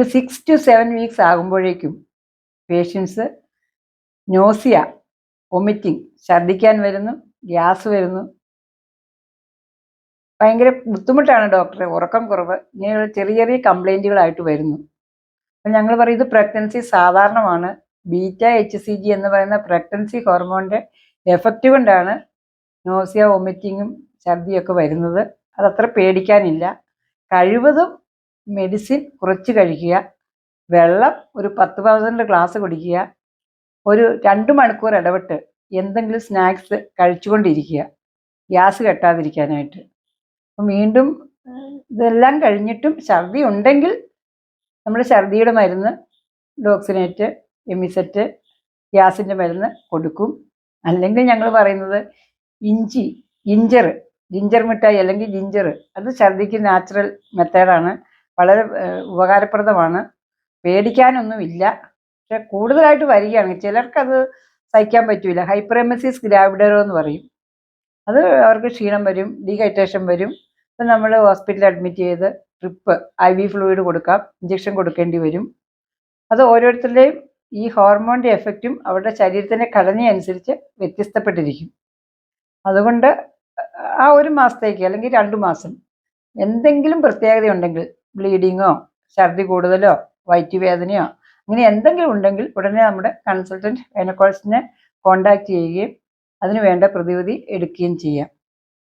ഒരു six to seven weeks ആകുമ്പോഴേക്കും patients nausea vomiting ഛർദ്ദിക്കാൻ വരുന്നു ഗ്യാസ് വരുന്നു. ഭയങ്കര ബുദ്ധിമുട്ടാണ് ഡോക്ടറെ ഉറക്കം കുറവ് ഇങ്ങനെയുള്ള ചെറിയ ചെറിയ കംപ്ലൈന്റുകളായിട്ട് വരുന്നു. അപ്പം ഞങ്ങൾ പറയും ഇത് പ്രഗ്നൻസി സാധാരണമാണ്. ബീറ്റ എച്ച് സി ജി എന്ന് പറയുന്ന പ്രഗ്നൻസി ഹോർമോണിന്റെ എഫക്റ്റ് കൊണ്ടാണ് നോസിയ വൊമിറ്റിങ്ങും ഛർദിയൊക്കെ വരുന്നത്. അതത്ര പേടിക്കാനില്ല. കഴിവതും മെഡിസിൻ കുറച്ച് കഴിക്കുക. വെള്ളം ഒരു പത്ത് പതിനൊന്ന് ഗ്ലാസ് കുടിക്കുക. ഒരു രണ്ട് മണിക്കൂർ ഇടവിട്ട് എന്തെങ്കിലും സ്നാക്സ് കഴിച്ചുകൊണ്ടിരിക്കുക. ഗ്യാസ് കെട്ടാതിരിക്കാനായിട്ട്. അപ്പം വീണ്ടും ഇതെല്ലാം കഴിഞ്ഞിട്ടും ഛർദി ഉണ്ടെങ്കിൽ നമ്മൾ ഛർദിയുടെ മരുന്ന് ഡോക്സിനേറ്റ് എമിസെറ്റ് ഗ്യാസിന്റെ മരുന്ന് കൊടുക്കും. അല്ലെങ്കിൽ ഞങ്ങൾ പറയുന്നത് ഇഞ്ചി ജിഞ്ചർ ജിഞ്ചർ മിഠായി അല്ലെങ്കിൽ ജിഞ്ചർ അത് ഛർദിക്ക് നാച്ചുറൽ മെത്തേഡാണ് വളരെ ഉപകാരപ്രദമാണ്. പേടിക്കാനൊന്നുമില്ല. പക്ഷെ കൂടുതലായിട്ട് വരികയാണ്. ചിലർക്കത് സഹിക്കാൻ പറ്റൂല. ഹൈപ്പറെമസിസ് ഗ്രാവിഡറോ എന്ന് പറയും. അത് അവർക്ക് ക്ഷീണം വരും ഡീഹൈഡ്രേഷൻ വരും. അപ്പം നമ്മൾ ഹോസ്പിറ്റലിൽ അഡ്മിറ്റ് ചെയ്ത് ട്രിപ്പ് ഐ വി ഫ്ലൂയിഡ് കൊടുക്കാം ഇഞ്ചക്ഷൻ കൊടുക്കേണ്ടി വരും. അത് ഓരോരുത്തരുടെയും ഈ ഹോർമോണിന്റെ എഫക്റ്റും അവരുടെ ശരീരത്തിന്റെ ഘടനയനുസരിച്ച് വ്യത്യസ്തപ്പെട്ടിരിക്കും. അതുകൊണ്ട് ആ ഒരു മാസത്തേക്ക് അല്ലെങ്കിൽ രണ്ട് മാസം എന്തെങ്കിലും പ്രത്യേകതയുണ്ടെങ്കിൽ ബ്ലീഡിങ്ങോ ഛർദി കൂടുതലോ വയറ്റുവേദനയോ അങ്ങനെ എന്തെങ്കിലും ഉണ്ടെങ്കിൽ ഉടനെ നമ്മുടെ കൺസൾട്ടന്റ് ഗൈനക്കോളജിസ്റ്റിനെ കോൺടാക്റ്റ് ചെയ്യുകയും അതിനുവേണ്ട പ്രതിവിധി എടുക്കുകയും ചെയ്യാം.